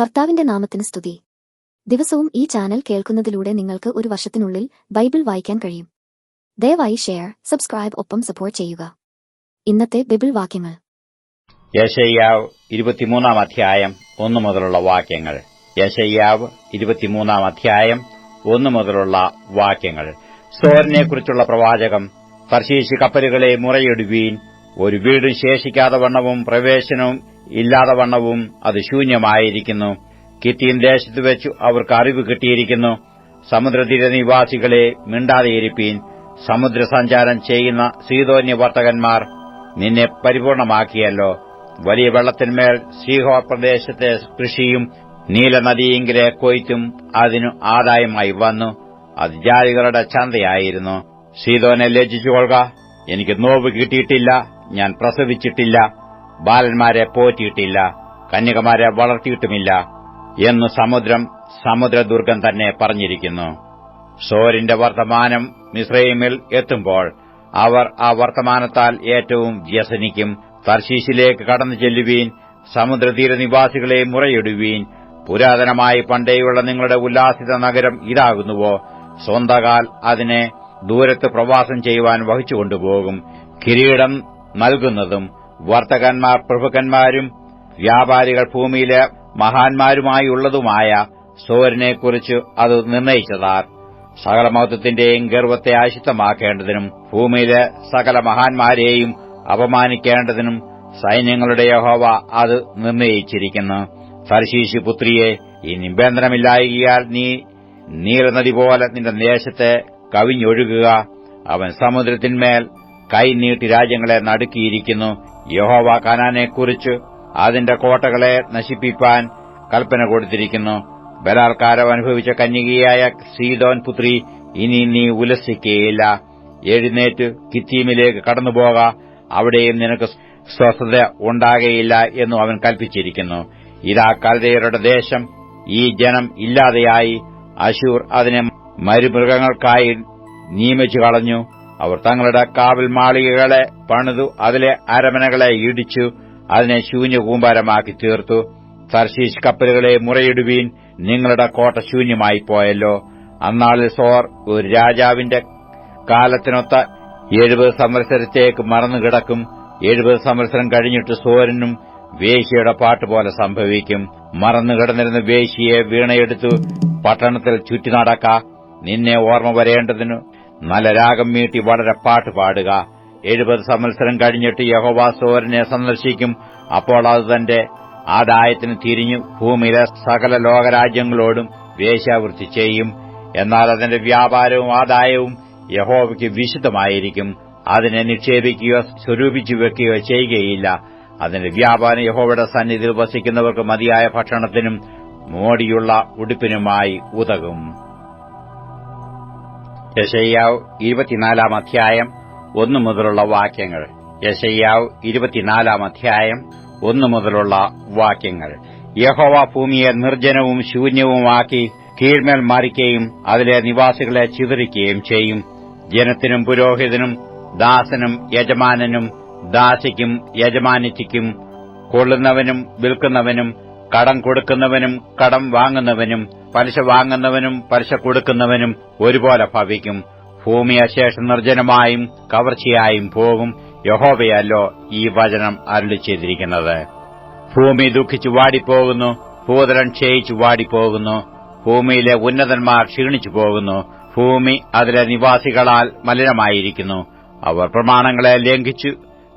കർത്താവിന്റെ നാമത്തിന് സ്തുതി. ദിവസവും ഈ ചാനൽ കേൾക്കുന്നതിലൂടെ നിങ്ങൾക്ക് ഒരു വർഷത്തിനുള്ളിൽ ബൈബിൾ വായിക്കാൻ കഴിയും. ദയവായി ഷെയർ സബ്സ്ക്രൈബ് ഒപ്പം സപ്പോർട്ട് ചെയ്യുക. ഇന്നത്തെ ബൈബിൾ വാക്യങ്ങൾ. യശയ്യാവ് ഇരുപത്തിമൂന്നാം അധ്യായം ഒന്നു മുതലുള്ള വാക്യങ്ങൾ. യശയ്യാവ് ഇരുപത്തിമൂന്നാം അധ്യായം ഒന്നു മുതലുള്ള വാക്യങ്ങൾ. സോറിനെക്കുറിച്ചുള്ള പ്രവാചകം തർശീശി കപ്പലുകളെ മുറയിടുവീൻ ഒരു വീടും ശേഷിക്കാതെ വണ്ണവും പ്രവേശനവും ഇല്ലാതെ വണ്ണവും അത് ശൂന്യമായിരിക്കുന്നു. കിത്തീൻ ദേശത്ത് വെച്ചു അവർക്ക് അറിവ് കിട്ടിയിരിക്കുന്നു. സമുദ്രതീര നിവാസികളെ മിണ്ടാതെയിരിപ്പീൻ സമുദ്രസഞ്ചാരം ചെയ്യുന്ന സീതോന്യ വർത്തകന്മാർ നിന്നെ പരിപൂർണമാക്കിയല്ലോ. വലിയ വെള്ളത്തിന്മേൽ ശ്രീഹോ പ്രദേശത്തെ കൃഷിയും നീലനദിയെങ്കിലെ കൊയ്ത്തും അതിനു ആദായമായി വന്നു. അത് ജാതികളുടെ ചന്തയായിരുന്നു. സീതോനെ ലജ്ജിച്ചുകൊള്ളുക. എനിക്ക് നോവ് കിട്ടിയിട്ടില്ല. ഞാൻ പ്രസവിച്ചിട്ടില്ല. ബാലന്മാരെ പോറ്റിയിട്ടില്ല കന്യകമാരെ വളർത്തിയിട്ടുമില്ല എന്ന് സമുദ്രം സമുദ്രദുർഗം തന്നെ പറഞ്ഞിരിക്കുന്നു. സോരിന്റെ വർത്തമാനം മിസ്രൈമിൽ എത്തുമ്പോൾ അവർ ആ വർത്തമാനത്താൽ ഏറ്റവും വ്യസനിക്കും. തർശീശിലേക്ക് കടന്നു ചെല്ലുവീൻ സമുദ്രതീരനിവാസികളെ മുറയിടുവീൻ. പുരാതനമായി പണ്ടേയുള്ള നിങ്ങളുടെ ഉല്ലാസിത നഗരം ഇതാകുന്നുവോ? സ്വന്തകാൽ അതിനെ ദൂരത്ത് പ്രവാസം ചെയ്യുവാൻ വഹിച്ചുകൊണ്ടുപോകും. കിരീടം നൽകുന്നതും വർത്തകന്മാർ പ്രഭുക്കന്മാരും വ്യാപാരികൾ ഭൂമിയിലെ മഹാന്മാരുമായുള്ളതുമായ സോരനെക്കുറിച്ച് അത് നിർണയിച്ചതാർ. സകല മഹത്വത്തിന്റെയും ഗർവത്തെ ആശിത്തമാക്കേണ്ടതിനും ഭൂമിയിലെ സകല മഹാന്മാരെയും അപമാനിക്കേണ്ടതിനും സൈന്യങ്ങളുടെ യഹോവ അത് നിർണയിച്ചിരിക്കുന്നു. സർശീശി പുത്രിയെ ഈ നിബന്ധനമില്ലായികയാൽ നീ നീലനദി പോലെ നിന്റെ ദേശത്തെ കവിഞ്ഞൊഴുകുക. അവൻ സമുദ്രത്തിന്മേൽ കൈനീട്ടി രാജ്യങ്ങളെ നടുക്കിയിരിക്കുന്നു. യഹോവ കനാനെക്കുറിച്ച് അതിന്റെ കോട്ടകളെ നശിപ്പിപ്പാൻ കൽപ്പന കൊടുത്തിരിക്കുന്നു. ബലാത്കാരം അനുഭവിച്ച കന്യകയായ സീതോൻ പുത്രി ഇനി നീ ഉലസിക്കുകയില്ല എഴുന്നേറ്റ് കിത്തീമിലേക്ക് കടന്നുപോക. അവിടെയും നിനക്ക് സ്വസ്ഥത ഉണ്ടാകയില്ല എന്നും അവൻ കൽപ്പിച്ചിരിക്കുന്നു. ഇതാ കൽദയരുടെ ദേശം. ഈ ജനം ഇല്ലാതെയായി. അശൂർ അതിനെ മരുമൃഗങ്ങൾക്കായി നിയമിച്ചു കളഞ്ഞു അവർ തങ്ങളുടെ കാവൽ മാളികകളെ പണിതു അതിലെ അരമനകളെ ഇടിച്ചു അതിനെ ശൂന്യ കൂമ്പാരമാക്കി തീർത്തു. സർശീഷ് കപ്പലുകളെ മുറയിടുവീൻ നിങ്ങളുടെ കോട്ട ശൂന്യമായി പോയല്ലോ. അന്നാളിൽ സോർ ഒരു രാജാവിന്റെ കാലത്തിനൊത്ത എഴുപത് സംവത്സരത്തേക്ക് മറന്നുകിടക്കും എഴുപത് സംവത്സരം കഴിഞ്ഞിട്ട് സോരനും വേശ്യയുടെ പാട്ടുപോലെ സംഭവിക്കും. മറന്നുകിടന്നിരുന്ന വേശിയെ വീണയെടുത്തു പട്ടണത്തിൽ ചുറ്റി നടക്ക നിന്നെ ഓർമ്മ വരേണ്ടതിനു നല്ല രാഗം മീട്ടി വളരെ പാട്ട് പാടുക. എഴുപത് സംവത്സരം കഴിഞ്ഞിട്ട് യഹോവ സോരനെ സന്ദർശിക്കും. അപ്പോൾ അത് തന്റെ ആദായത്തിന് തിരിഞ്ഞു ഭൂമിയിലെ സകല ലോകരാജ്യങ്ങളോടും വേശ്യാവൃത്തി ചെയ്യും. എന്നാൽ അതിന്റെ വ്യാപാരവും ആദായവും യഹോവയ്ക്ക് വിശുദ്ധമായിരിക്കും. അതിനെ നിക്ഷേപിക്കുകയോ സ്വരൂപിച്ചു വെക്കുകയോ ചെയ്യുകയില്ല. അതിന്റെ വ്യാപാരം യഹോവയുടെ സന്നിധിയിൽ വസിക്കുന്നവർക്ക് മതിയായ ഭക്ഷണത്തിനും മോടിയുള്ള ഉടുപ്പിനുമായി ഉതകും. യശയ്യാവ് ഇരുപത്തിനാലാം അധ്യായം ഒന്നു മുതലുള്ള വാക്യങ്ങൾ. യശയ്യാവ് ഇരുപത്തിനാലാം അധ്യായം ഒന്നു മുതലുള്ള വാക്യങ്ങൾ. യഹോവ ഭൂമിയെ നിർജനവും ശൂന്യവുമാക്കി കീഴ്മേൽ മറിക്കുകയും അതിലെ നിവാസികളെ ചിതറിക്കുകയും ചെയ്യും. ജനത്തിനും പുരോഹിതനും ദാസനും യജമാനനും ദാസിക്കും യജമാനിറ്റിക്കും കൊള്ളുന്നവനും വിൽക്കുന്നവനും കടം കൊടുക്കുന്നവനും കടം വാങ്ങുന്നവനും പലിശ വാങ്ങുന്നവനും പലിശ കൊടുക്കുന്നവനും ഒരുപോലെ ഭവിക്കും. ഭൂമി അശേഷം നിർജനമായും കവർച്ചയായും പോകും. യഹോവയല്ലോ ഈ വചനം അരുളി ചെയ്തിരിക്കുന്നത്. ഭൂമി ദുഃഖിച്ചു വാടിപ്പോകുന്നു ഭൂതലം ക്ഷയിച്ചു വാടിപ്പോകുന്നു ഭൂമിയിലെ ഉന്നതന്മാർ ക്ഷീണിച്ചു പോകുന്നു ഭൂമി അതിലെ നിവാസികളാൽ മലിനമായിരിക്കുന്നു. അവർ പ്രമാണങ്ങളെ ലംഘിച്ചു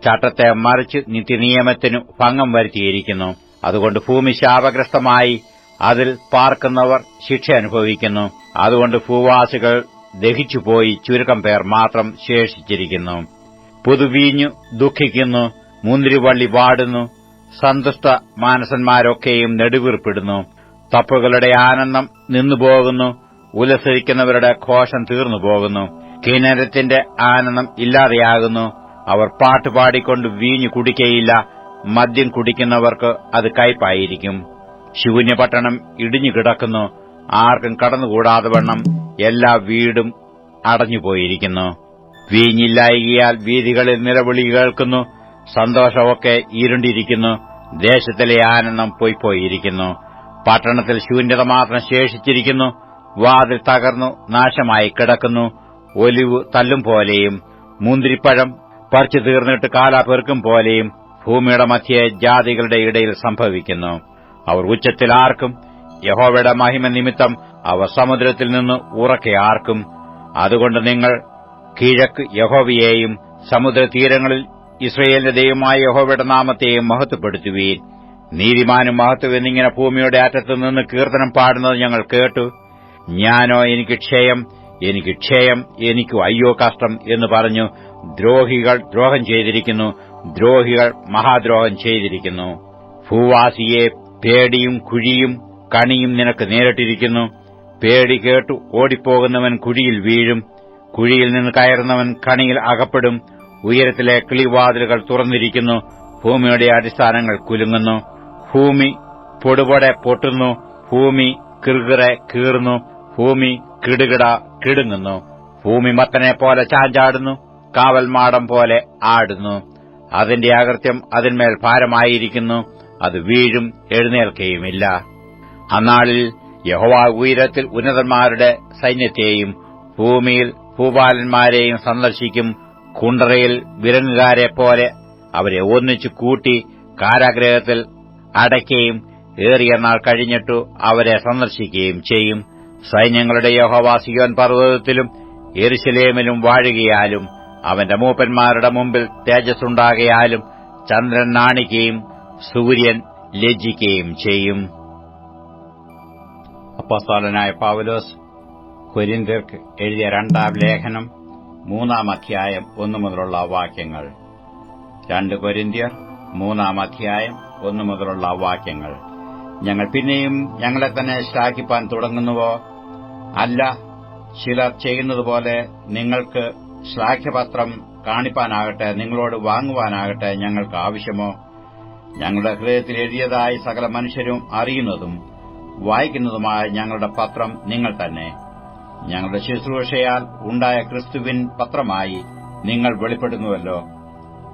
ചട്ടത്തെ മറിച്ച് നിത്യനിയമത്തിനു ഭംഗം വരുത്തിയിരിക്കുന്നു. അതുകൊണ്ട് ഭൂമി ശാപഗ്രസ്തമായി അതിൽ പാർക്കുന്നവർ ശിക്ഷ അനുഭവിക്കുന്നു. അതുകൊണ്ട് ഭൂവാസികൾ ദഹിച്ചുപോയി ചുരുക്കം പേർ മാത്രം ശേഷിച്ചിരിക്കുന്നു. പുതുവീഞ്ഞു ദുഃഖിക്കുന്നു മുന്തിരിവള്ളി വാടുന്നു സന്തുഷ്ട മാനസന്മാരൊക്കെയും നെടുവീർപ്പിടുന്നു. തപ്പുകളുടെ ആനന്ദം നിന്നുപോകുന്നു ഉലസരിക്കുന്നവരുടെ ഘോഷം തീർന്നു പോകുന്നു കിണരത്തിന്റെ ആനന്ദം ഇല്ലാതെയാകുന്നു. അവർ പാട്ടുപാടിക്കൊണ്ട് വീഞ്ഞു കുടിക്കയില്ല. മദ്യം കുടിക്കുന്നവർക്ക് അത് കയ്പായിരിക്കും. ശൂന്യപട്ടണം ഇടിഞ്ഞു കിടക്കുന്നു. ആർക്കും കടന്നുകൂടാതെ വണ്ണം എല്ലാ വീടും അടഞ്ഞുപോയിരിക്കുന്നു. വീഞ്ഞില്ലായികയാൽ വീതികളിൽ നിലവിളി കേൾക്കുന്നു. സന്തോഷമൊക്കെ ഇരുണ്ടിരിക്കുന്നു. ദേശത്തിലെ ആനന്ദം പൊയ്പോയിരിക്കുന്നു പട്ടണത്തിൽ ശൂന്യത മാത്രം ശേഷിച്ചിരിക്കുന്നു. വാതിൽ തകർന്നു നാശമായി കിടക്കുന്നു. ഒലിവ് തല്ലും പോലെയും മുന്തിരിപ്പഴം പറിച്ചു തീർന്നിട്ട് കാലാ പെറുക്കും പോലെയും ഭൂമിയുടെ മധ്യേ ജാതികളുടെ ഇടയിൽ സംഭവിക്കുന്നു. അവർ ഉച്ചത്തിൽ ആർക്കും യഹോവയുടെ മഹിമ നിമിത്തം അവർ സമുദ്രത്തിൽ നിന്ന് ഉറക്കെ ആർക്കും. അതുകൊണ്ട് നിങ്ങൾ കിഴക്ക് യഹോവയെയും സമുദ്രതീരങ്ങളിൽ ഇസ്രയേലിന്റെ ദൈവമായ യഹോവയുടെ നാമത്തെയും മഹത്വപ്പെടുത്തുവീൻ. നീതിമാനും മഹത്വം എന്നിങ്ങനെ ഭൂമിയുടെ അറ്റത്തു നിന്ന് കീർത്തനം പാടുന്നത് ഞങ്ങൾ കേട്ടു. ഞാനോ എനിക്ക് ക്ഷയം എനിക്ക് ക്ഷയം എനിക്കു അയ്യോ കഷ്ടം എന്ന് പറഞ്ഞു ദ്രോഹികൾ ദ്രോഹം ചെയ്തിരിക്കുന്നു. ദ്രോഹികൾ മഹാദ്രോഹം ചെയ്തിരിക്കുന്നു. ഭൂവാസിയെ പേടിയും കുഴിയും കണിയും നിനക്ക് നേരിട്ടിരിക്കുന്നു. പേടി കേട്ടു ഓടിപ്പോകുന്നവൻ കുഴിയിൽ വീഴും. കുഴിയിൽ നിന്ന് കയറുന്നവൻ കണിയിൽ അകപ്പെടും. ഉയരത്തിലെ കിളിവാതിലുകൾ തുറന്നിരിക്കുന്നു. ഭൂമിയുടെ അടിസ്ഥാനങ്ങൾ കുലുങ്ങുന്നു. ഭൂമി പൊടുപൊടെ പൊട്ടുന്നു. ഭൂമി കിറുകിറെ കീറുന്നു. ഭൂമി കിടുകിട കിടുങ്ങുന്നു. ഭൂമി മത്തനെ പോലെ ചാഞ്ചാടുന്നു. കാവൽമാടം പോലെ ആടുന്നു. അതിന്റെ അകൃത്യം അതിന്മേൽ ഭാരമായിരിക്കുന്നു. അത് വീഴും എഴുന്നേൽക്കുകയുമില്ല അന്നാളിൽ യഹോവ ഉയരത്തിൽ ഉന്നതന്മാരുടെ സൈന്യത്തെയും ഭൂമിയിൽ ഭൂപാലന്മാരെയും സന്ദർശിക്കും കുണ്ടറയിൽ വിരങ്ങുകാരെ പോലെ അവരെ ഒന്നിച്ചു കൂട്ടി കാരാഗ്രഹത്തിൽ അടയ്ക്കുകയും ഏറിയ നാൾ കഴിഞ്ഞിട്ടു അവരെ സന്ദർശിക്കുകയും ചെയ്യും. സൈന്യങ്ങളുടെ യഹോവാസിയോൻ പർവതത്തിലും എരുശലേമിലും വാഴുകയാലും അവന്റെ മൂപ്പന്മാരുടെ മുമ്പിൽ തേജസ്സുണ്ടാകയാലും ചന്ദ്രൻ നാണിക്കുകയും സൂര്യൻ ലജ്ജിക്കുകയും ചെയ്യും. അപ്പസ്തോലനായ പൗലോസ് കൊരിന്തിർക്ക് എഴുതിയ രണ്ടാം ലേഖനം മൂന്നാം അധ്യായം ഒന്നു മുതലുള്ള വാക്യങ്ങൾ. രണ്ട് കൊരിന്തിയർ മൂന്നാം അധ്യായം ഒന്നു മുതലുള്ള വാക്യങ്ങൾ. ഞങ്ങൾ പിന്നെയും ഞങ്ങളെ തന്നെ ശ്ലാഘിപ്പാൻ തുടങ്ങുന്നുവോ? അല്ല ചിലർ ചെയ്യുന്നതുപോലെ നിങ്ങൾക്ക് ശ്ലാഘ്യപത്രം കാണിപ്പാനാകട്ടെ നിങ്ങളോട് വാങ്ങുവാനാകട്ടെ ഞങ്ങൾക്ക് ആവശ്യമോ? ഞങ്ങളുടെ ഹൃദയത്തിൽ എഴുതിയതായി സകല മനുഷ്യരും അറിയുന്നതും വായിക്കുന്നതുമായ ഞങ്ങളുടെ പത്രം നിങ്ങൾ തന്നെ. ഞങ്ങളുടെ ശുശ്രൂഷയാൽ ഉണ്ടായ ക്രിസ്തുവിൻ പത്രമായി നിങ്ങൾ വെളിപ്പെടുന്നുവല്ലോ.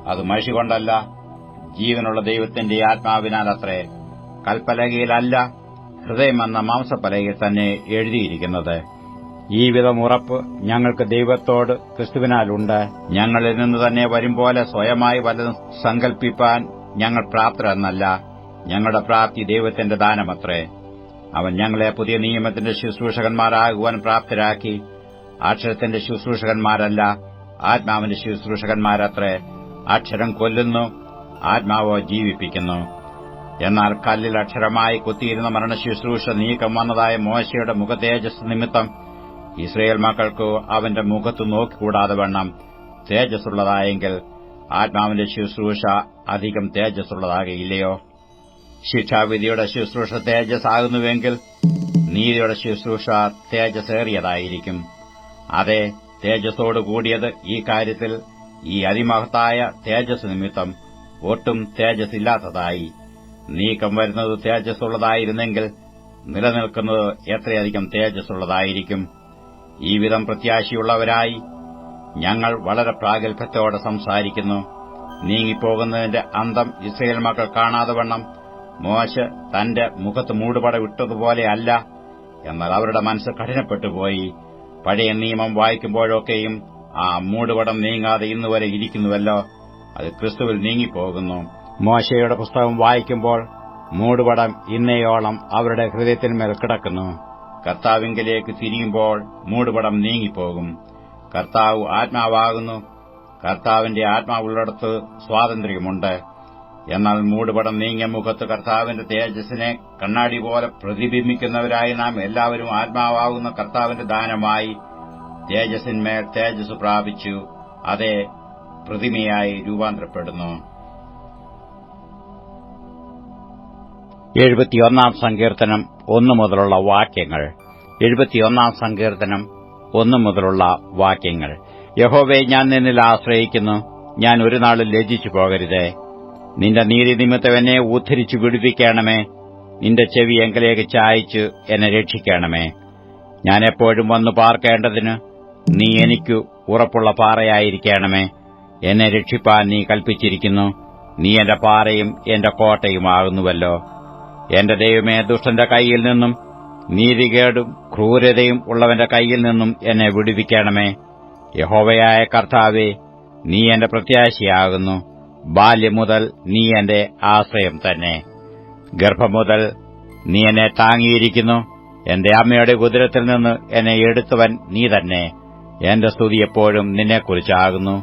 അത് മഷി കൊണ്ടല്ല ജീവനുള്ള ദൈവത്തിന്റെ ആത്മാവിനാൽ അത്രേ കൽപ്പലകയിലല്ല ഹൃദയമെന്ന മാംസപ്പലകയിൽ തന്നെ എഴുതിയിരിക്കുന്നത്. ഈ വിധം ഉറപ്പ് ഞങ്ങൾക്ക് ദൈവത്തോട് ക്രിസ്തുവിനാലുണ്ട് ഞങ്ങളിൽ നിന്ന് തന്നെ വരുമ്പോലെ സ്വയമായി വലതും സങ്കൽപ്പിപ്പാൻ ഞങ്ങൾ പ്രാപ്തരെന്നല്ല ഞങ്ങളുടെ പ്രാപ്തി ദൈവത്തിന്റെ ദാനമത്രേ. അവൻ ഞങ്ങളെ പുതിയ നിയമത്തിന്റെ ശുശ്രൂഷകന്മാരാകുവാൻ പ്രാപ്തരാക്കി അക്ഷരത്തിന്റെ ശുശ്രൂഷകന്മാരല്ല ആത്മാവിന്റെ ശുശ്രൂഷകന്മാരത്രേ. അക്ഷരം കൊല്ലുന്നു ആത്മാവോ ജീവിപ്പിക്കുന്നു. എന്നാൽ കല്ലിൽ അക്ഷരമായി കുത്തിയിരുന്ന മരണശുശ്രൂഷ നീക്കം വന്നതായ മോശയുടെ മുഖതേജസ് നിമിത്തം ഇസ്രയേൽ മക്കൾക്ക് അവന്റെ മുഖത്തു നോക്കിക്കൂടാതെ വണ്ണം തേജസ്സുള്ളതായെങ്കിൽ ആത്മാവിന്റെ ശുശ്രൂഷ അധികം തേജസ്സുള്ളതാകയില്ലയോ? ശിക്ഷാവിധിയുടെ ശുശ്രൂഷ തേജസ് ആകുന്നുവെങ്കിൽ നീതിയുടെ ശുശ്രൂഷ തേജസ്സേറിയതായിരിക്കും. അതെ തേജസ്സോട് കൂടിയത് ഈ കാര്യത്തിൽ ഈ അതിമഹത്തായ തേജസ് നിമിത്തം ഒട്ടും തേജസ്സില്ലാത്തതായി. നീക്കം വരുന്നത് തേജസ്സുള്ളതായിരുന്നെങ്കിൽ നിലനിൽക്കുന്നത് എത്രയധികം തേജസ്സുള്ളതായിരിക്കും. ഈ വിധം പ്രത്യാശയുള്ളവരായി ഞങ്ങൾ വളരെ പ്രാഗൽഭ്യത്തോടെ സംസാരിക്കുന്നു. നീങ്ങിപ്പോകുന്നതിന്റെ അന്തം ഇസ്രയേൽ മക്കൾ കാണാതെ വണ്ണം. മോശ തന്റെ മുഖത്ത് മൂടുപട വിട്ടതുപോലെയല്ല എന്നാൽ അവരുടെ മനസ്സ് കഠിനപ്പെട്ടുപോയി. പഴയ നിയമം വായിക്കുമ്പോഴൊക്കെയും ആ മൂടുപടം നീങ്ങാതെ ഇന്നുവരെ ഇരിക്കുന്നുവല്ലോ. അത് ക്രിസ്തുവിൽ നീങ്ങിപ്പോകുന്നു. മോശയുടെ പുസ്തകം വായിക്കുമ്പോൾ മൂടുപടം ഇന്നയോളം അവരുടെ ഹൃദയത്തിന്മേൽ കിടക്കുന്നു. കർത്താവിങ്കിലേക്ക് തിരിയുമ്പോൾ മൂടുപടം നീങ്ങിപ്പോകും. കർത്താവ് ആത്മാവാകുന്നു. കർത്താവിന്റെ ആത്മാവുള്ളിടത്ത് സ്വാതന്ത്ര്യമുണ്ട്. എന്നാൽ മൂടുപടം നീങ്ങിയ മുഖത്ത് കർത്താവിന്റെ തേജസ്സിനെ കണ്ണാടി പോലെ പ്രതിബിംബിക്കുന്നവരായി നാം എല്ലാവരും ആത്മാവാകുന്ന കർത്താവിന്റെ ദാനമായി തേജസ്സിന്മേൽ തേജസ് പ്രാപിച്ചു. അതേ പ്രതിമയായി രൂപാന്തരപ്പെടുന്നു. എഴുപത്തിയൊന്നാം സങ്കീർത്തനം ഒന്നു മുതലുള്ള വാക്യങ്ങൾ. എഴുപത്തിയൊന്നാം സങ്കീർത്തനം ഒന്നു മുതലുള്ള വാക്യങ്ങൾ. യഹോവെ ഞാൻ നിന്നിൽ ആശ്രയിക്കുന്നു. ഞാൻ ഒരു നാളും ലജിച്ചു പോകരുതേ. നിന്റെ നീതി നിമിത്തം എന്നെ ഉദ്ധരിച്ചു വിടുവിക്കണമേ. നിന്റെ ചെവി എങ്കിലേക്ക് ചായച്ചു എന്നെ രക്ഷിക്കണമേ. ഞാൻ എപ്പോഴും വന്നു പാർക്കേണ്ടതിന് നീ എനിക്കു ഉറപ്പുള്ള പാറയായിരിക്കണമേ. എന്നെ രക്ഷിപ്പാൻ നീ കൽപ്പിച്ചിരിക്കുന്നു. നീ എന്റെ പാറയും എന്റെ കോട്ടയുമാകുന്നുവല്ലോ. എന്റെ ദൈവമേ ദുഷ്ടന്റെ കൈയിൽ നിന്നും നീതികേടും ക്രൂരതയും ഉള്ളവന്റെ കൈയിൽ നിന്നും എന്നെ വിടുവിക്കണമേ. യഹോവയായ കർത്താവെ നീ എന്റെ പ്രത്യാശയാകുന്നു. ബാല്യം മുതൽ നീ എന്റെ ആശ്രയം തന്നെ. ഗർഭം മുതൽ നീ എന്നെ താങ്ങിയിരിക്കുന്നു. എന്റെ അമ്മയുടെ കുതിരത്തിൽ നിന്ന് എന്നെ എടുത്തവൻ നീ തന്നെ. എന്റെ സ്തുതി എപ്പോഴും നിന്നെക്കുറിച്ചാകുന്നു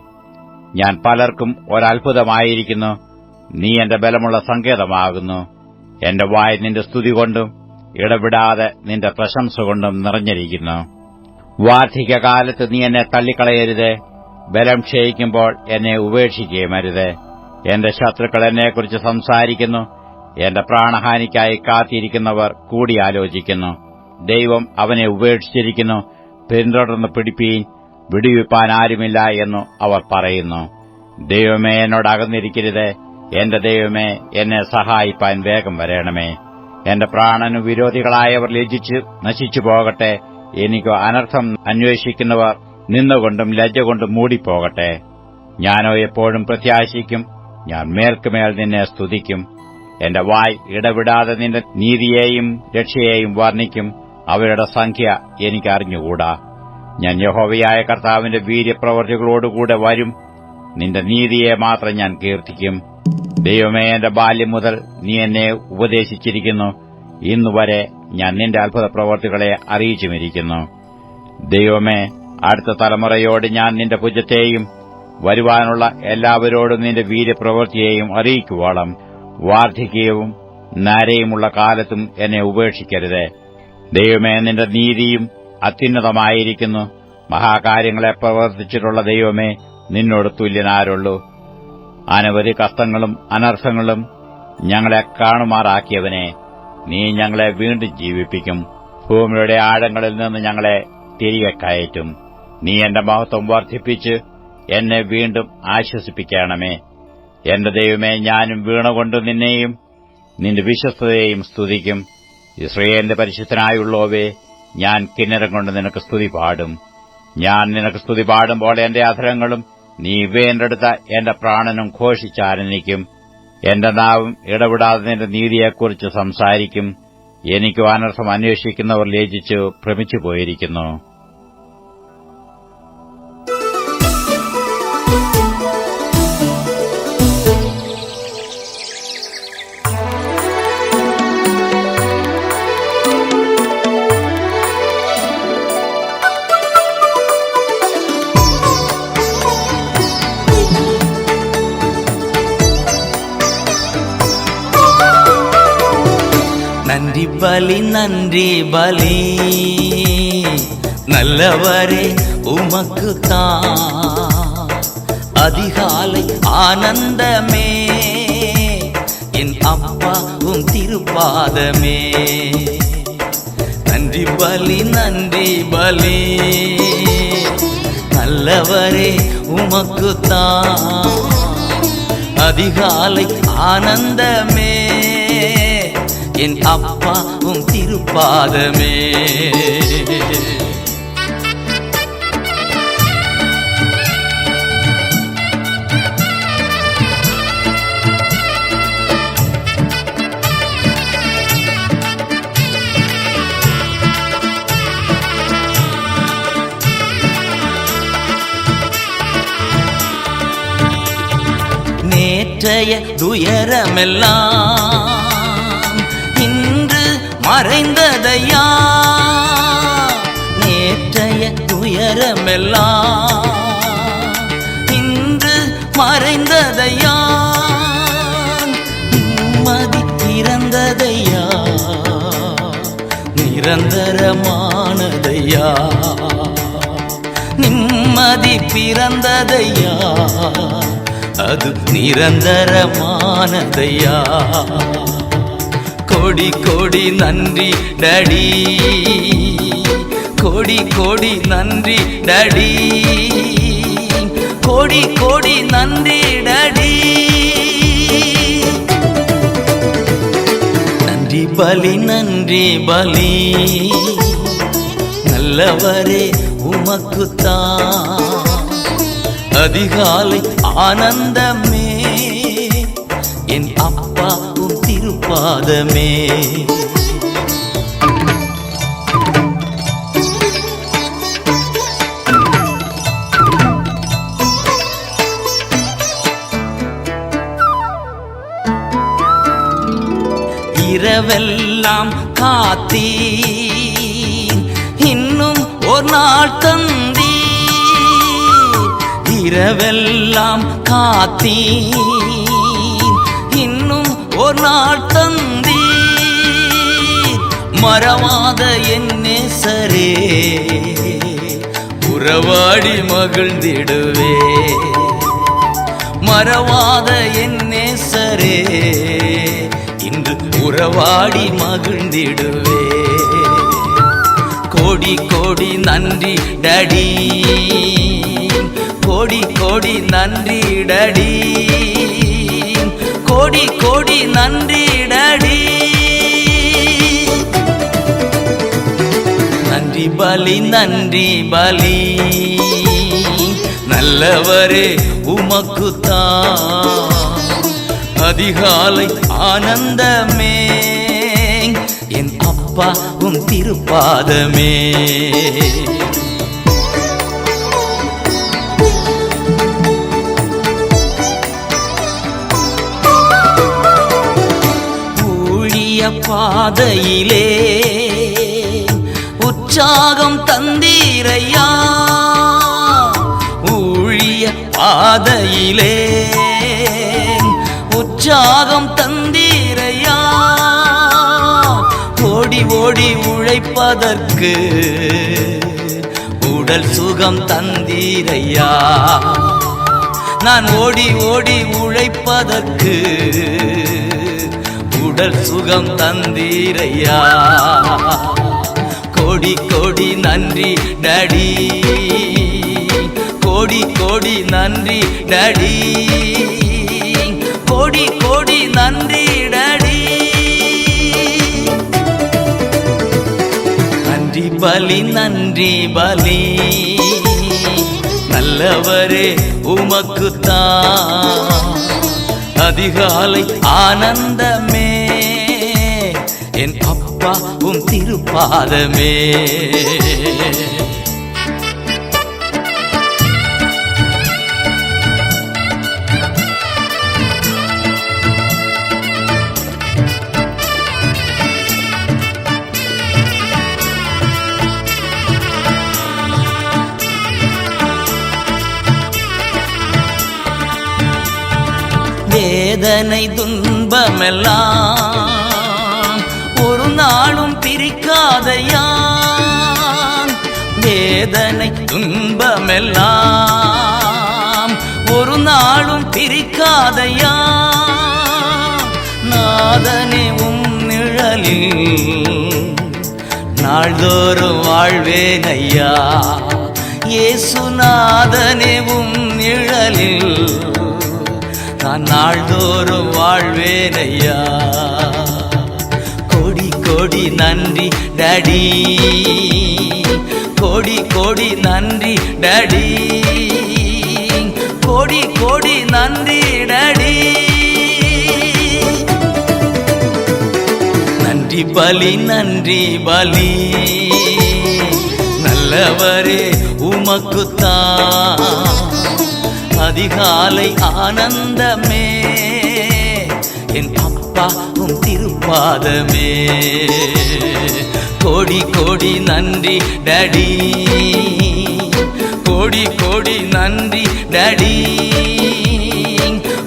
ഞാൻ പലർക്കും ഒരത്ഭുതമായിരിക്കുന്നു. നീ എന്റെ ബലമുള്ള സങ്കേതമാകുന്നു. എന്റെ വായ് നിന്റെ സ്തുതി കൊണ്ടും ഇടവിടാതെ നിന്റെ പ്രശംസ കൊണ്ടും നിറഞ്ഞിരിക്കുന്നു. വാർദ്ധക്യകാലത്ത് നീ എന്നെ തള്ളിക്കളയരുത്. ബലം ക്ഷയിക്കുമ്പോൾ എന്നെ ഉപേക്ഷിക്കുകയും അരുത് എന്റെ ശത്രുക്കൾ എന്നെക്കുറിച്ച് സംസാരിക്കുന്നു. എന്റെ പ്രാണഹാനിക്കായി കാത്തിരിക്കുന്നവർ കൂടിയാലോചിക്കുന്നു. ദൈവം അവനെ ഉപേക്ഷിച്ചിരിക്കുന്നു. പിന്തുടർന്ന് പിടിപ്പീൻ വിടുവിപ്പാൻ ആരുമില്ല എന്നു അവർ പറയുന്നു. ദൈവമേ എന്നോട് അകന്നിരിക്കരുത്. എന്റെ ദൈവമേ എന്നെ സഹായിപ്പാൻ വേഗം വരേണമേ. എന്റെ പ്രാണനു വിരോധികളായവർ ലജ്ജിച്ച് നശിച്ചു പോകട്ടെ. എനിക്ക് അനർത്ഥം അന്വേഷിക്കുന്നവർ നിന്നുകൊണ്ടും ലജ്ജ കൊണ്ടും മൂടിപ്പോകട്ടെ. ഞാനോ എപ്പോഴും പ്രത്യാശിക്കും ഞാൻ മേൽക്കുമേൽ നിന്നെ സ്തുതിക്കും. എന്റെ വായ് ഇടവിടാതെ നിന്റെ നീതിയെയും രക്ഷയെയും വർണിക്കും. അവരുടെ സംഖ്യ എനിക്ക് അറിഞ്ഞുകൂടാ. ഞാൻ യഹോവയായ കർത്താവിന്റെ വീര്യപ്രവർത്തികളോടുകൂടെ വരും. നിന്റെ നീതിയെ മാത്രം ഞാൻ കീർത്തിക്കും. ദൈവമേ എന്റെ ബാല്യം മുതൽ നീ എന്നെ ഉപദേശിച്ചിരിക്കുന്നു. ഇന്നുവരെ ഞാൻ നിന്റെ അത്ഭുത പ്രവർത്തികളെ അറിയിച്ചുമിരിക്കുന്നു. ദൈവമേ അടുത്ത തലമുറയോട് ഞാൻ നിന്റെ ഭുജത്തെയും വരുവാനുള്ള എല്ലാവരോടും നിന്റെ വീര്യപ്രവൃത്തിയെയും അറിയിക്കുവോളം. വാർദ്ധക്യവും നരയുമുള്ള കാലത്തും എന്നെ ഉപേക്ഷിക്കരുത്. ദൈവമേ നിന്റെ നീതിയും അത്യുന്നതമായിരിക്കുന്നു. മഹാകാര്യങ്ങളെ പ്രവർത്തിച്ചിട്ടുള്ള ദൈവമേ നിന്നോട് തുല്യനാരുള്ളൂ. അനവധി കഷ്ടങ്ങളും അനർത്ഥങ്ങളും ഞങ്ങളെ കാണുമാറാക്കിയവനെ നീ ഞങ്ങളെ വീണ്ടും ജീവിപ്പിക്കും. ഭൂമിയുടെ ആഴങ്ങളിൽ നിന്ന് ഞങ്ങളെ തിരികെ കയറ്റും. നീ എന്റെ മഹത്വം വർദ്ധിപ്പിച്ച് എന്നെ വീണ്ടും ആശ്വസിപ്പിക്കണമേ. എന്റെ ദൈവമേ ഞാനും വീണുകൊണ്ട് നിന്നെയും നിന്റെ വിശ്വസ്തയെയും സ്തുതിക്കും. ഇസ്രയേലിന്റെ പരിശുദ്ധനായുള്ളവേ ഞാൻ കിന്നരം കൊണ്ട് നിനക്ക് സ്തുതി പാടും. ഞാൻ നിനക്ക് സ്തുതി പാടുമ്പോൾ എന്റെ അധരങ്ങളും നീ വേണ്ടെടുത്ത എന്റെ പ്രാണനും ഘോഷിച്ചാരനിക്കും എന്റെ നാവും ഇടപെടാതെ നിന്റെ നീതിയെക്കുറിച്ച് സംസാരിക്കും. എനിക്ക് അനർത്ഥം അന്വേഷിക്കുന്നവർ ലജിച്ച് ഭ്രമിച്ചു പോയിരിക്കുന്നു பலி நன்றி பலி நல்லவரே உமக்கு தான் அதிகாலை ஆனந்தமே. என் அப்பா உன் திருப்பாதமே. நன்றி பலி நன்றி பலி நல்லவரே உமக்கு தான் அதிகாலை ஆனந்தமே. என் அப்பா உன் திருப்பாதமே. நேற்றைய துயரமெல்லாம் மறைந்ததையா? நேற்றைய துயரமெல்லாம் இன்று மறைந்ததையா? நிம்மதி பிறந்ததையா நிரந்தரமானதையா? நிம்மதி பிறந்ததையா? அது நிரந்தரமானதையா? கோடி கோடி நன்றி டடி. கோடி கோடி நன்றி டடி. கோடி கோடி நன்றி டடி. நன்றி பலி நன்றி பலி. நல்லவரே உமக்குத்தான். அதிகாலை ஆனந்தமே. என் இரவெல்லாம் காத்தீ இன்னும் ஒரு நாள் தந்தி இரவெல்லாம் காத்தீ இன்னும் ஒரு நாள் தந்தி மறவாத என் நேசரே உறவாடி மகிழ்ந்திடுவே மறவாத என் நேசரே இன்று உறவாடி மகிழ்ந்திடுவே கோடி கோடி நன்றி டடி கோடி கோடி நன்றி டடி கோடி கோடி நன்றி டடி. நன்றி பலி நன்றி பலி. நல்லவரே உமக்குத்தான் அதிகாலை ஆனந்தமே. என் அப்பா உன் திருப்பாதமே. பாதையிலே உற்சாகம் தந்தீரையா? ஊழிய பாதையிலே உற்சாகம் தந்தீரையா? ஓடி ஓடி உழைப்பதற்கு உடல் சுகம் தந்தீரையா? நான் ஓடி ஓடி உழைப்பதற்கு உடல் சுகம் தந்தீரையா? கோடி கோடி நன்றி டடி கோடி கோடி நன்றி டடி கோடி கோடி நன்றி டடி நன்றி பலி நன்றி பலி. நல்லவரே உமக்குத்தான். அதிகாலை ஆனந்தமே. என் அப்பா உம் திருப்பாதமே. வேதனை துன்பமெல்லாம் நாளும் பிரிக்காதையான் வேதனை துன்பமெல்லாம் ஒரு நாளும் பிரிக்காதையா நாதனே உம் நிழலில் நாள்தோறும் வாழ்வேன் ஐயா இயேசுநாதனே உம் நிழலில் நான் நாள்தோறும் வாழ்வேன் ஐயா கோடி நன்றி டடி. கோடி கோடி நன்றி டடி. கோடி கோடி நன்றி டடி. நன்றி பலி நன்றி பலி. நல்லவரே உமக்குத்தான். அதிகாலை ஆனந்தமே. என் அப்பா உன் திருப்பாதமே. கோடி கோடி நன்றி டடி. கோடி கோடி நன்றி டடி.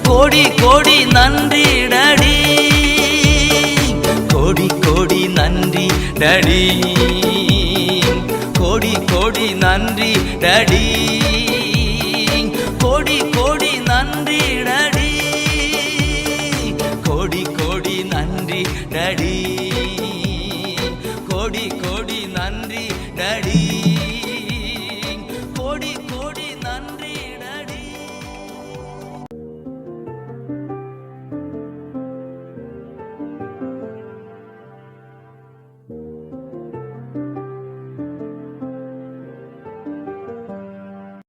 கோடி கோடி நன்றி டடி. கோடி கோடி நன்றி டடி. கோடி கோடி நன்றி டடி. கோடி கோடி நன்றி டடி.